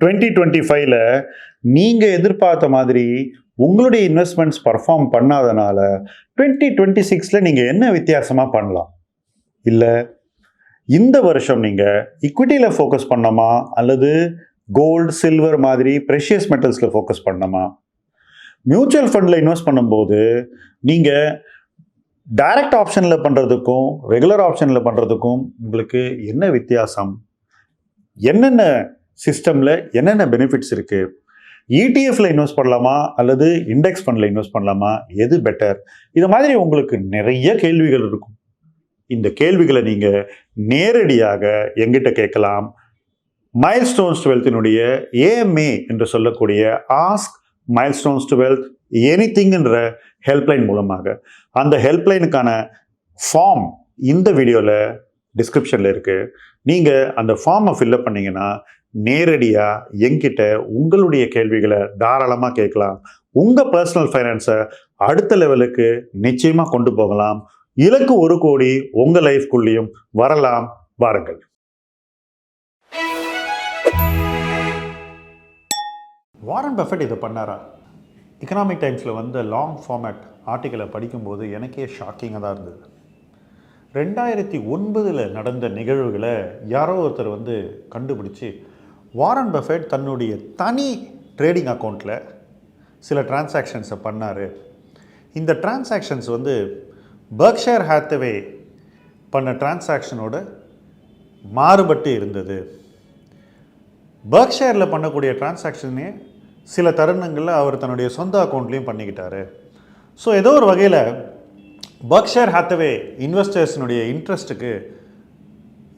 Twenty twenty ஃபைவ்ல நீங்கள் எதிர்பார்த்த மாதிரி உங்களுடைய இன்வெஸ்ட்மெண்ட்ஸ் பர்ஃபார்ம் பண்ணாதனால டுவெண்ட்டி டுவெண்ட்டி சிக்ஸில் நீங்கள் என்ன வித்தியாசமாக பண்ணலாம்? இல்லை இந்த வருஷம் நீங்கள் இக்விட்டியில் ஃபோக்கஸ் பண்ணணுமா? அல்லது கோல்டு சில்வர் மாதிரி ப்ரெஷியஸ் மெட்டல்ஸில் ஃபோக்கஸ் பண்ணணுமா? மியூச்சுவல் ஃபண்டில் இன்வெஸ்ட் பண்ணும்போது நீங்கள் டைரக்ட் ஆப்ஷனில் பண்ணுறதுக்கும் ரெகுலர் ஆப்ஷனில் பண்ணுறதுக்கும் உங்களுக்கு என்ன வித்தியாசம்? என்னென்ன சிஸ்டமில் என்னென்ன பெனிஃபிட்ஸ் இருக்குது இடிஎஃப்ல இன்வெஸ்ட் பண்ணலாமா? அல்லது இண்டெக்ஸ் ஃபண்டில் இன்வெஸ்ட் பண்ணலாமா? எது பெட்டர் இது மாதிரி உங்களுக்கு நிறைய கேள்விகள் இருக்கும். இந்த கேள்விகளை நீங்கள் நேரடியாக எங்கிட்ட கேட்கலாம். மைல் ஸ்டோன்ஸ் டுவெல்த்தினுடைய ஏஎம்ஏ என்று சொல்லக்கூடிய ask milestones twelfth any திங்ன்ற ஹெல்ப்லைன் மூலமாக. அந்த ஹெல்ப்லைனுக்கான ஃபார்ம் இந்த வீடியோவில் டிஸ்கிரிப்ஷனில் இருக்குது நீங்கள் அந்த ஃபார்மை ஃபில்அப் பண்ணிங்கன்னா நேரடியாக எங்கிட்ட உங்களுடைய கேள்விகளை தாராளமாக கேட்கலாம். உங்கள் பர்சனல் ஃபைனான்ஸை அடுத்த லெவலுக்கு நிச்சயமாக கொண்டு போகலாம். இலக்கு ஒரு கோடி உங்கள் லைஃப்குள்ளேயும் வரலாம். வாருங்கள். வாரன் பஃபெட் இதை பண்ணாரா? எக்கனாமிக் டைம்ஸில் வந்த லாங் ஃபார்மேட் ஆர்டிக்கலை படிக்கும்போது எனக்கே ஷாக்கிங்காக தான் இருந்தது. ரெண்டாயிரத்தி ஒன்பதில் நடந்த நிகழ்வுகளை யாரோ ஒருத்தர் வந்து கண்டுபிடிச்சி வாரன் பஃபெட் தன்னுடைய தனி ட்ரேடிங் அக்கௌண்ட்டில் சில டிரான்சாக்ஷன்ஸை பண்ணார். இந்த டிரான்சாக்ஷன்ஸ் வந்து பர்க்ஷேர் ஹேத்தவே பண்ண டிரான்சாக்ஷனோட மாறுபட்டு இருந்தது. பர்க்ஷேரில் பண்ணக்கூடிய டிரான்சாக்ஷனே சில தருணங்களில் அவர் தன்னுடைய சொந்த அக்கௌண்ட்லேயும் பண்ணிக்கிட்டாரு. ஸோ ஏதோ ஒரு வகையில் பர்க்ஷேர் ஹேத்தவே இன்வெஸ்டர்ஸினுடைய இன்ட்ரெஸ்ட்டுக்கு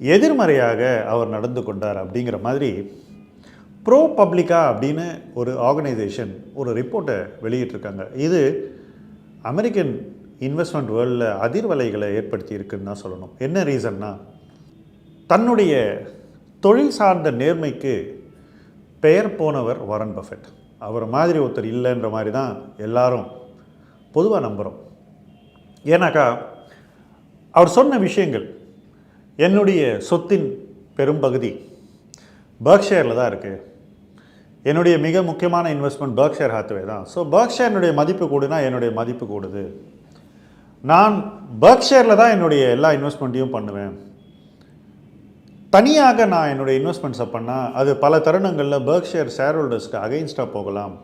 எதிர்மறையாக அவர் நடந்து கொண்டார் அப்படிங்கிற மாதிரி ப்ரோ பப்ளிகா அப்படின்னு ஒரு ஆர்கனைசேஷன் ஒரு ரிப்போர்ட்டை வெளியிட்டிருக்காங்க. இது அமெரிக்கன் இன்வெஸ்ட்மெண்ட் வேர்ல்டில் அதிர்வலைகளை ஏற்படுத்தி இருக்குன்னு தான் சொல்லணும். என்ன ரீசன்னா தன்னுடைய தொழில் சார்ந்த நேர்மைக்கு பெயர் போனவர் வாரன் பஃபெட் அவர் மாதிரி ஒருத்தர் இல்லைன்ற மாதிரி தான் எல்லாரும் பொதுவாக நம்புகிறோம் ஏன்னாக்கா அவர் சொன்ன விஷயங்கள் என்னுடைய சொத்தின் பெரும்பகுதி பர்க்ஷேரில் தான் இருக்குது என்னுடைய மிக முக்கியமான இன்வெஸ்ட்மெண்ட் பர்க்ஷேர் ஹாத்வே தான். ஸோ பர்க்ஷேர்னுடைய மதிப்பு கூடுனா என்னுடைய மதிப்பு கூடுது. நான் பர்க்ஷேரில் தான் என்னுடைய எல்லா இன்வெஸ்ட்மெண்ட்டையும் பண்ணுவேன். தனியாக நான் என்னுடைய இன்வெஸ்ட்மெண்ட்ஸை பண்ணால் அது பல தருணங்களில் பர்க்ஷேர் ஷேர் ஹோல்டர்ஸ்க்கு அகெயின்ஸ்டாக போகலாம்.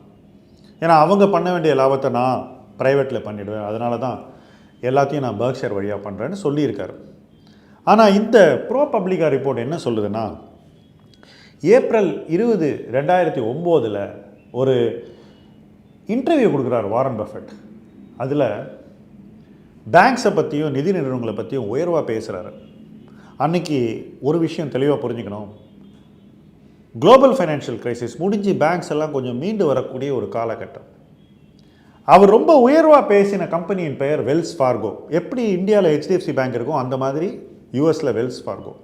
ஏன்னா அவங்க பண்ண வேண்டிய லாபத்தை நான் ப்ரைவேட்டில் பண்ணிவிடுவேன் அதனால தான் எல்லாத்தையும் நான் பர்க்ஷேர் வழியாக பண்ணுறேன்னு சொல்லியிருக்காரு. ஆனால் இந்த ப்ரோ பப்ளிகா ரிப்போர்ட் என்ன சொல்லுதுன்னா ஏப்ரல் இருபது ரெண்டாயிரத்தி ஒம்போதில் ஒரு இன்டர்வியூ கொடுக்குறார் வாரன் பஃபட் அதில் பேங்க்ஸை பற்றியும் நிதி நிறுவனங்களை பற்றியும் உயர்வாக பேசுகிறாரு அன்னைக்கு ஒரு விஷயம் தெளிவாக புரிஞ்சுக்கணும். குளோபல் ஃபைனான்ஷியல் கிரைசிஸ் முடிஞ்சு பேங்க்ஸ் எல்லாம் கொஞ்சம் மீண்டு வரக்கூடிய ஒரு காலகட்டம். அவர் ரொம்ப உயர்வாக பேசின கம்பெனியின் பெயர் வெல்ஸ் ஃபார்கோ எப்படி இந்தியாவில் ஹெச்டிஎஃப்சி பேங்க் இருக்கும் அந்த மாதிரி யூஎஸில் வெல்ஸ் ஃபார்கோ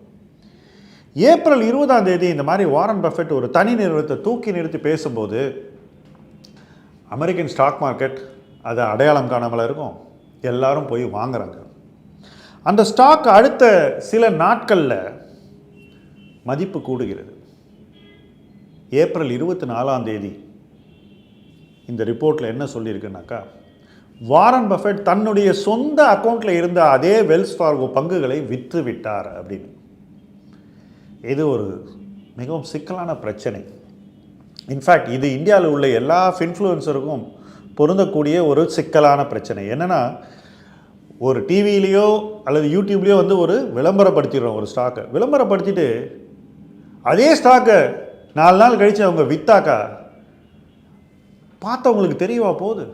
ஏப்ரல் இருபதாம் தேதி இந்த மாதிரி வாரன் பஃபெட் ஒரு தனி நிறுவனத்தை தூக்கி நிறுத்தி பேசும்போது அமெரிக்கன் ஸ்டாக் மார்க்கெட் அதை அடையாளம் காணாமல் இருக்கும். எல்லாரும் போய் வாங்குறாங்க. அந்த ஸ்டாக் அடுத்த சில நாட்களில் மதிப்பு கூடுகிறது. ஏப்ரல் இருபத்தி நாலாம் தேதி இந்த ரிப்போர்ட்டில் என்ன சொல்லியிருக்குனாக்கா வாரன் பஃபெட் தன்னுடைய சொந்த அக்கௌண்ட்டில் இருந்த அதே வெல்ஸ் ஃபார்கோ பங்குகளை விற்று விட்டார் அப்படின்னு. இது ஒரு மிகவும் சிக்கலான பிரச்சனை. இன்ஃபேக்ட் இது இந்தியாவில் உள்ள எல்லா இன்ஃப்ளூயன்சருக்கும் பொருந்தக்கூடிய ஒரு சிக்கலான பிரச்சனை. என்னென்னா ஒரு டிவிலேயோ அல்லது யூடியூப்லேயோ வந்து ஒரு விளம்பரப்படுத்திடுறோம் ஒரு ஸ்டாக்கை விளம்பரப்படுத்திட்டு அதே ஸ்டாக்கை நாலு நாள் கழித்து அவங்க விற்றாக்கா பார்த்தவங்களுக்கு தெரியவா போகுது?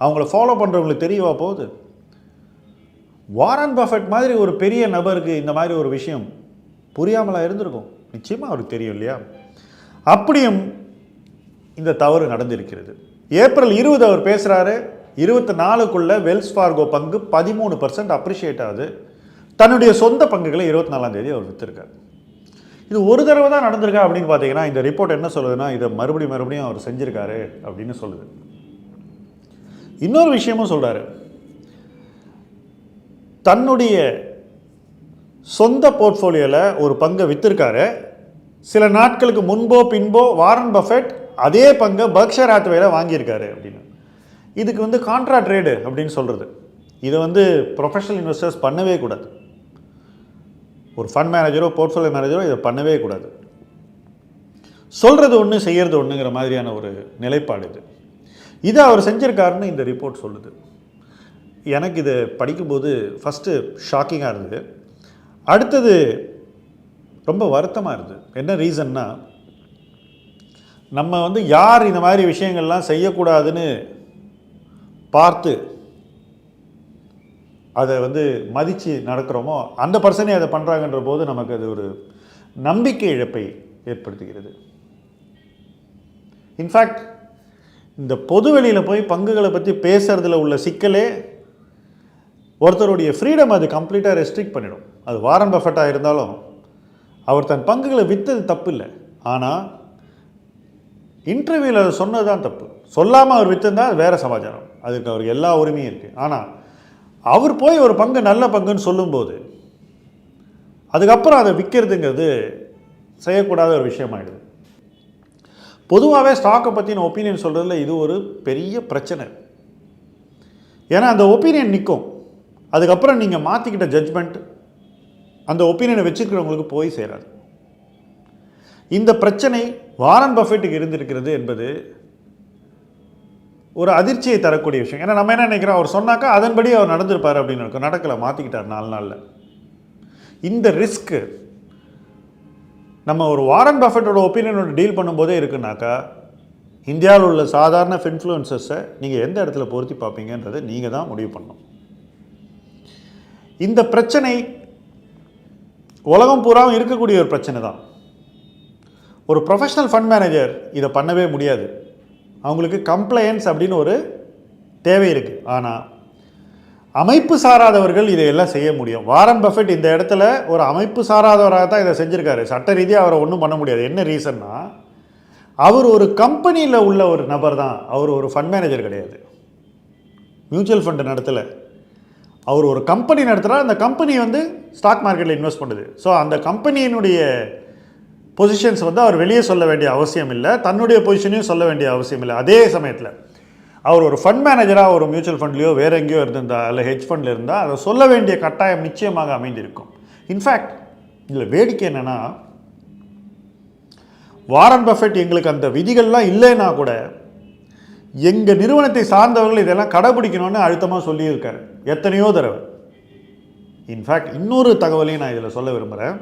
அவங்கள ஃபாலோ பண்ணுறவங்களுக்கு தெரியவா போகுது? வாரன் பஃபெட் மாதிரி ஒரு பெரிய நபருக்கு இந்த மாதிரி ஒரு விஷயம் புரியாமலா இருந்திருக்கும். நிச்சயமாக அவருக்கு தெரியும் இல்லையா? அப்படியும் இந்த தவறு நடந்திருக்கிறது. ஏப்ரல் இருபது அவர் பேசுகிறாரு இருபத்தி நாலுக்குள்ள வெல்ஸ் ஃபார்கோ பங்கு பதிமூணு பர்சன்ட் அப்ரிஷியேட் ஆகுது. தன்னுடைய சொந்த பங்குகளை இருபத்தி நாலாம் தேதி அவர் விற்றுருக்கார் இது ஒரு தடவை தான் நடந்திருக்கா அப்படின்னு பார்த்தீங்கன்னா இந்த ரிப்போர்ட் என்ன சொல்லுதுன்னா இதை மறுபடியும் மறுபடியும் அவர் செஞ்சுருக்காரு அப்படின்னு சொல்லுது. இன்னொரு விஷயமும் சொல்கிறாரு தன்னுடைய சொந்த போர்ட்ஃபோலியோவில் ஒரு பங்கை விற்றுருக்காரு சில நாட்களுக்கு முன்போ பின்போ வாரன் பஃபெட் அதே பங்கை பர்க்ஷர் ஹாத்வேல வாங்கியிருக்காரு அப்படின்னு. இதுக்கு வந்து கான்ட்ரா ட்ரேடு அப்படின்னு சொல்கிறது இதை வந்து ப்ரொஃபஷனல் இன்வெஸ்டர்ஸ் பண்ணவே கூடாது. ஒரு ஃபண்ட் மேனேஜரோ போர்ட்ஃபோலியோ மேனேஜரோ இதை பண்ணவே கூடாது. சொல்கிறது ஒன்று செய்கிறது ஒன்றுங்கிற மாதிரியான ஒரு நிலைப்பாடு இது. இதை அவர் செஞ்சிருக்காருன்னு இந்த ரிப்போர்ட் சொல்லுது. எனக்கு இதை படிக்கும்போது ஃபஸ்ட்டு ஷாக்கிங்காக இருந்தது. அடுத்தது ரொம்ப வருத்தமாக இருந்தது. என்ன ரீசன்னா நம்ம வந்து யார் இந்த மாதிரி விஷயங்கள்லாம் செய்யக்கூடாதுன்னு பார்த்து அதை வந்து மதித்து நடக்கிறோமோ அந்த பர்சனே அதை பண்ணுறாங்கன்ற போது நமக்கு அது ஒரு நம்பிக்கை இழப்பை ஏற்படுத்துகிறது. இன்ஃபேக்ட் இந்த பொது வெளியில் போய் பங்குகளை பற்றி பேசுகிறதுல உள்ள சிக்கலே ஒருத்தருடைய ஃப்ரீடம் அது கம்ப்ளீட்டாக ரெஸ்ட்ரிக்ட் பண்ணிடும். அது வாரன் பஃபட்டாக இருந்தாலும் அவர் தன் பங்குகளை விற்றது தப்பு இல்லை ஆனால் இன்டர்வியூவில் அதை சொன்னது தான் தப்பு. சொல்லாமல் அவர் விற்றுந்தா அது வேறு சமாச்சாரம். அதுக்கு அவருக்கு எல்லா உரிமையும் இருக்குது ஆனால் அவர் போய் ஒரு பங்கு நல்ல பங்குன்னு சொல்லும்போது அதுக்கப்புறம் அதை விற்கிறதுங்கிறது செய்யக்கூடாத ஒரு விஷயமாயிடுது. பொதுவாகவே ஸ்டாக்கை பற்றின ஒப்பீனியன் சொல்கிறதுல இது ஒரு பெரிய பிரச்சனை. ஏன்னா அந்த ஒப்பீனியன் நிற்கும் அதுக்கப்புறம் நீங்கள் மாற்றிக்கிட்ட ஜட்ஜ்மெண்ட் அந்த ஒப்பீனியனை வச்சுருக்கிறவங்களுக்கு போய் சேராது. இந்த பிரச்சனை வாரன் பஃபெட்டுக்கு இருந்திருக்கிறது என்பது ஒரு அதிர்ச்சியை தரக்கூடிய விஷயம். ஏன்னா நம்ம என்ன நினைக்கிறோம்? அவர் சொன்னாக்கா அதன்படி அவர் நடந்திருப்பார் அப்படின்னு இருக்கும். நடக்கலை மாற்றிக்கிட்டார் நாலு நாளில். இந்த ரிஸ்க்கு நம்ம ஒரு வாரன் பஃபெட்டோட ஒப்பீனியனோட டீல் பண்ணும்போதே இருக்குனாக்கா இந்தியாவில் உள்ள சாதாரண இன்ஃப்ளூயன்சஸை நீங்கள் எந்த இடத்துல பொருத்தி பார்ப்பீங்கன்றதை நீங்கள் தான் முடிவு பண்ணணும். இந்த பிரச்சனை உலகம் பூராவும் இருக்கக்கூடிய ஒரு பிரச்சனை தான். ஒரு ப்ரொஃபஷ்னல் ஃபண்ட் மேனேஜர் இதை பண்ணவே முடியாது. அவங்களுக்கு கம்ப்ளையன்ஸ் அப்படின்னு ஒரு தேவை இருக்குது ஆனால் அமைப்பு சாராதவர்கள் இதையெல்லாம் செய்ய முடியும். வாரம் பஃபெட் இந்த இடத்துல ஒரு அமைப்பு சாராதவராக தான் இதை செஞ்சுருக்காரு. சட்ட ரீதியாக அவரை ஒன்றும் பண்ண முடியாது. என்ன ரீசன்னா அவர் ஒரு கம்பெனியில் உள்ள ஒரு நபர் தான். அவர் ஒரு ஃபண்ட் மேனேஜர் கிடையாது. மியூச்சுவல் ஃபண்டு நடத்தலை. அவர் ஒரு கம்பெனி நடத்துகிறார் அந்த கம்பெனி வந்து ஸ்டாக் மார்க்கெட்டில் இன்வெஸ்ட் பண்ணுது. ஸோ அந்த கம்பெனியினுடைய பொசிஷன்ஸ் வந்து அவர் வெளியே சொல்ல வேண்டிய அவசியம் இல்லை. தன்னுடைய பொசிஷனையும் சொல்ல வேண்டிய அவசியம் இல்லை. அதே சமயத்தில் அவர் ஒரு ஃபண்ட் மேனேஜராக ஒரு மியூச்சுவல் ஃபண்ட்லேயோ வேறு எங்கேயோ இருந்திருந்தா இல்லை ஹெச் ஃபண்டில் இருந்தால் அதை சொல்ல வேண்டிய கட்டாயம் நிச்சயமாக அமைந்திருக்கும். இன்ஃபேக்ட் இதில் வேடிக்கை என்னென்னா வாரன் பஃபெட் எங்களுக்கு அந்த விதிகள்லாம் இல்லைன்னா கூட எங்கள் நிறுவனத்தை சார்ந்தவர்கள் இதெல்லாம் கடைபிடிக்கணும்னு அழுத்தமாக சொல்லியிருக்காரு. எத்தனையோ தடவை. இன்ஃபேக்ட் இன்னொரு தகவலையும் நான் இதில் சொல்ல விரும்புகிறேன்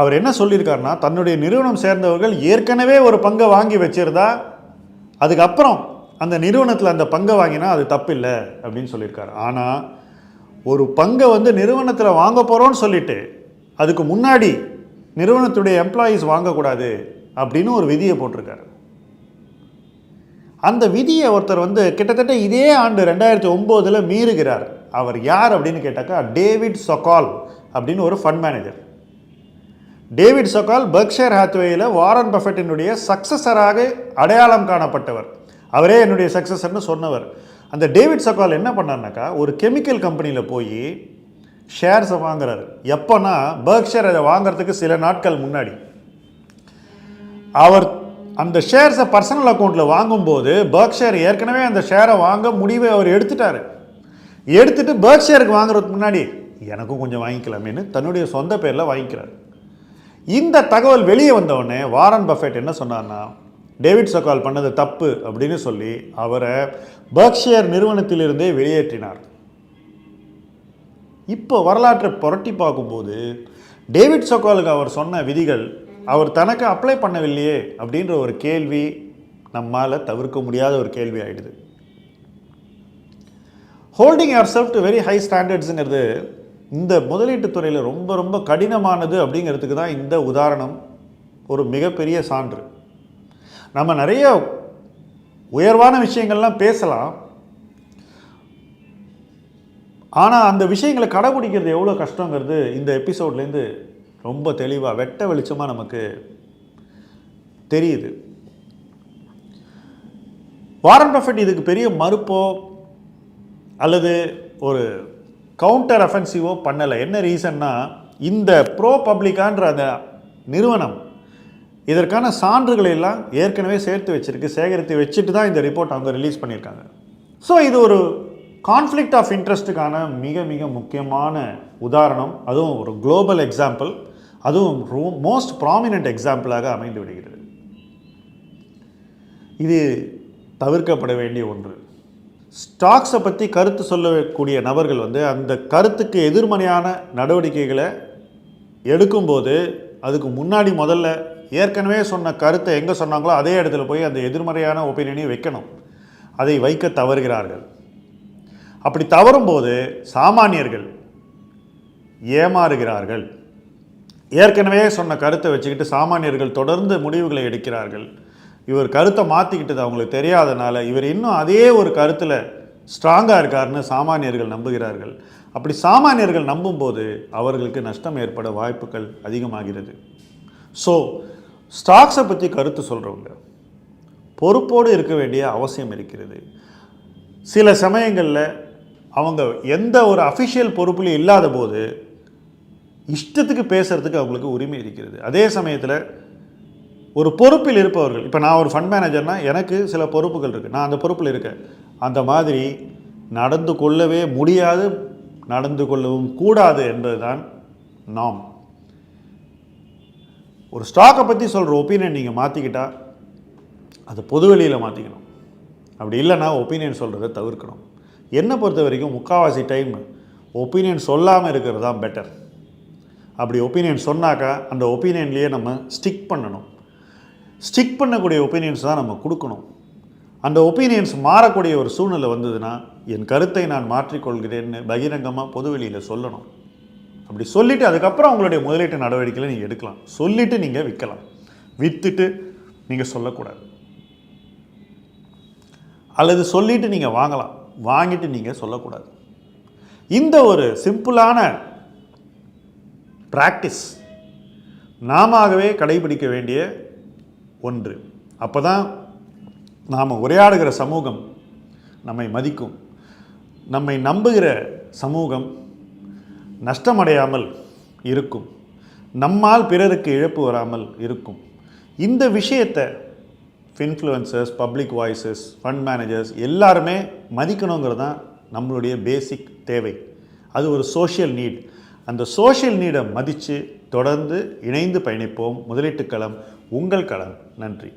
அவர் என்ன சொல்லியிருக்காருன்னா தன்னுடைய நிறுவனம் சேர்ந்தவர்கள் ஏற்கனவே ஒரு பங்கை வாங்கி வச்சிருந்தா அதுக்கப்புறம் அந்த நிறுவனத்தில் அந்த பங்கை வாங்கினா அது தப்பில்லை அப்படின்னு சொல்லியிருக்காரு. ஆனால் ஒரு பங்கை வந்து நிறுவனத்தில் வாங்க போகிறோன்னு சொல்லிட்டு அதுக்கு முன்னாடி நிறுவனத்துடைய எம்ப்ளாயீஸ் வாங்கக்கூடாது அப்படின்னு ஒரு விதியை போட்டிருக்காரு. அந்த விதியை ஒருத்தர் வந்து கிட்டத்தட்ட இதே ஆண்டு ரெண்டாயிரத்தி ஒம்போதில் மீறுகிறார். அவர் யார் அப்படின்னு கேட்டாக்கா டேவிட் சொகால் அப்படின்னு ஒரு fund manager David Sokol Berkshire ஹாத்வேயில் Warren பஃபெட்டினுடைய சக்சஸராக அடையாளம் காணப்பட்டவர். அவரே என்னுடைய சக்சஸர்னு சொன்னவர். அந்த டேவிட் சொக்கால் என்ன பண்ணார்னாக்கா ஒரு கெமிக்கல் கம்பெனியில் போய் ஷேர்ஸை வாங்குறாரு. எப்போனா பர்க்ஷேர் அதை வாங்குறதுக்கு சில நாட்கள் முன்னாடி. அவர் அந்த ஷேர்ஸை பர்சனல் அக்கௌண்ட்டில் வாங்கும்போது பர்க்ஷேர் ஏற்கனவே அந்த ஷேரை வாங்க முடிவை அவர் எடுத்துட்டாரு. எடுத்துட்டு பர்க்ஷேருக்கு வாங்குறதுக்கு முன்னாடி எனக்கும் கொஞ்சம் வாங்கிக்கலாமேன்னு தன்னுடைய சொந்த பேரில் வாங்கிக்கிறார். இந்த தகவல் வெளியே வந்தவுடனே வாரன் பஃபெட் என்ன சொன்னார்னா டேவிட் சக்கால் பண்ணது தப்பு அப்படின்னு சொல்லி அவரை பர்க்ஷியர் நிறுவனத்திலிருந்தே வெளியேற்றினார். இப்போ வரலாற்றை புரட்டி பார்க்கும்போது டேவிட் சக்காலுக்கு அவர் சொன்ன விதிகள் அவர் தனக்கு அப்ளை பண்ணவில்லையே அப்படின்ற ஒரு கேள்வி நம்மால் தவிர்க்க முடியாத ஒரு கேள்வி ஆகிடுது holding yourself to very high ஸ்டாண்டர்ட்ஸுங்கிறது இந்த முதலீட்டுத் துறையில் ரொம்ப ரொம்ப கடினமானது அப்படிங்கிறதுக்கு தான் இந்த உதாரணம் ஒரு மிகப்பெரிய சான்று. நம்ம நிறைய உயர்வான விஷயங்கள்லாம் பேசலாம். ஆனால் அந்த விஷயங்களை கடைபிடிக்கிறது எவ்வளோ கஷ்டங்கிறது இந்த எபிசோட்லேருந்து ரொம்ப தெளிவாக வெட்ட வெளிச்சமாக நமக்கு தெரியுது. வாரன் பஃபெட் இதுக்கு பெரிய மறுப்போ அல்லது ஒரு கவுண்டர் அஃபென்சிவோ பண்ணலை. என்ன ரீசன்னா இந்த ப்ரோ பப்ளிக்கான்ற அந்த நிறுவனம் இதற்கான சான்றுகளை எல்லாம் ஏற்கனவே சேர்த்து வச்சுருக்கு சேகரித்து வச்சுட்டு தான் இந்த ரிப்போர்ட் அவங்க ரிலீஸ் பண்ணியிருக்காங்க. ஸோ இது ஒரு கான்ஃப்ளிக்ட் ஆஃப் இன்ட்ரெஸ்ட்டுக்கான மிக மிக முக்கியமான உதாரணம். அதுவும் ஒரு குளோபல் எக்ஸாம்பிள் அதுவும் மோஸ்ட் ப்ராமினென்ட் எக்ஸாம்பிளாக அமைந்து விடுகிறது. இது தவிர்க்கப்பட வேண்டிய ஒன்று. ஸ்டாக்ஸை பற்றி கருத்து சொல்லக்கூடிய நபர்கள் வந்து அந்த கருத்துக்கு எதிர்மறையான நடவடிக்கைகளை எடுக்கும்போது அதுக்கு முன்னாடி முதல்ல ஏற்கனவே சொன்ன கருத்தை எங்கே சொன்னாங்களோ அதே இடத்துல போய் அந்த எதிர்மறையான ஒப்பீனியனையும் வைக்கணும். அதை வைக்க தவறுகிறார்கள். அப்படி தவறும்போது சாமானியர்கள் ஏமாறுகிறார்கள். ஏற்கனவே சொன்ன கருத்தை வச்சுக்கிட்டு சாமானியர்கள் தொடர்ந்து முடிவுகளை எடுக்கிறார்கள். இவர் கருத்தை மாற்றிக்கிட்டது அவங்களுக்கு தெரியாதனால இவர் இன்னும் அதே ஒரு கருத்தில் ஸ்ட்ராங்காக இருக்காருன்னு சாமானியர்கள் நம்புகிறார்கள். அப்படி சாமானியர்கள் நம்பும்போது அவர்களுக்கு நஷ்டம் ஏற்பட வாய்ப்புகள் அதிகமாகிறது. ஸோ ஸ்டாக்ஸை பற்றி கருத்து சொல்கிறவங்க பொறுப்போடு இருக்க வேண்டிய அவசியம் இருக்கிறது. சில சமயங்களில் அவங்க எந்த ஒரு அஃபிஷியல் பொறுப்புலையும் இல்லாத போது இஷ்டத்துக்கு பேசுகிறதுக்கு அவங்களுக்கு உரிமை இருக்கிறது. அதே சமயத்தில் ஒரு பொறுப்பில் இருப்பவர்கள் இப்போ நான் ஒரு ஃபண்ட் மேனேஜர்னால் எனக்கு சில பொறுப்புகள் இருக்குது நான் அந்த பொறுப்பில் இருக்கேன். அந்த மாதிரி நடந்து கொள்ளவே முடியாது நடந்து கொள்ளவும் கூடாது என்பதுதான் நாம். ஒரு ஸ்டாக்கை பற்றி சொல்கிற ஒப்பீனியன் நீங்கள் மாற்றிக்கிட்டால் அது பொதுவெளியில் மாற்றிக்கணும் அப்படி இல்லைன்னா ஒப்பீனியன் சொல்கிறத தவிர்க்கணும். என்னை பொறுத்த வரைக்கும் முக்கால்வாசி டைம் ஒப்பீனியன் சொல்லாமல் இருக்கிறது தான் பெட்டர் அப்படி ஒப்பீனியன் சொன்னாக்கா அந்த ஒப்பீனியன்லேயே நம்ம ஸ்டிக் பண்ணணும். ஸ்டிக் பண்ணக்கூடிய ஒப்பீனியன்ஸ் தான் நம்ம கொடுக்கணும். அந்த ஒப்பீனியன்ஸ் மாறக்கூடிய ஒரு சூழ்நிலை வந்ததுன்னா என் கருத்தை நான் மாற்றிக்கொள்கிறேன்னு பகிரங்கமாக பொதுவெளியில் சொல்லணும். அப்படி சொல்லிவிட்டு அதுக்கப்புறம் உங்களுடைய முதலீட்டு நடவடிக்கைகளை நீங்கள் எடுக்கலாம். சொல்லிவிட்டு நீங்கள் விற்கலாம். விற்றுட்டு நீங்கள் சொல்லக்கூடாது. அல்லது சொல்லிவிட்டு நீங்கள் வாங்கலாம். வாங்கிட்டு நீங்கள் சொல்லக்கூடாது. இந்த ஒரு சிம்பிளான ப்ராக்டிஸ் நாமவே கடைபிடிக்க வேண்டிய ஒன்று. அப்போ தான் நாம் உரையாடுகிற சமூகம் நம்மை மதிக்கும். நம்மை நம்புகிற சமூகம் நஷ்டமடையாமல் இருக்கும். நம்மால் பிறருக்கு இழப்பு வராமல் இருக்கும். இந்த விஷயத்தை influencers public voices fund managers எல்லாருமே மதிக்கணுங்கிறது தான் நம்மளுடைய பேசிக் தேவை. அது ஒரு சோஷியல் நீட் அந்த சோஷியல் நீடை மதித்து தொடர்ந்து இணைந்து பயணிப்போம். முதலீட்டுக்களம் உங்கள் கடன் நன்றி.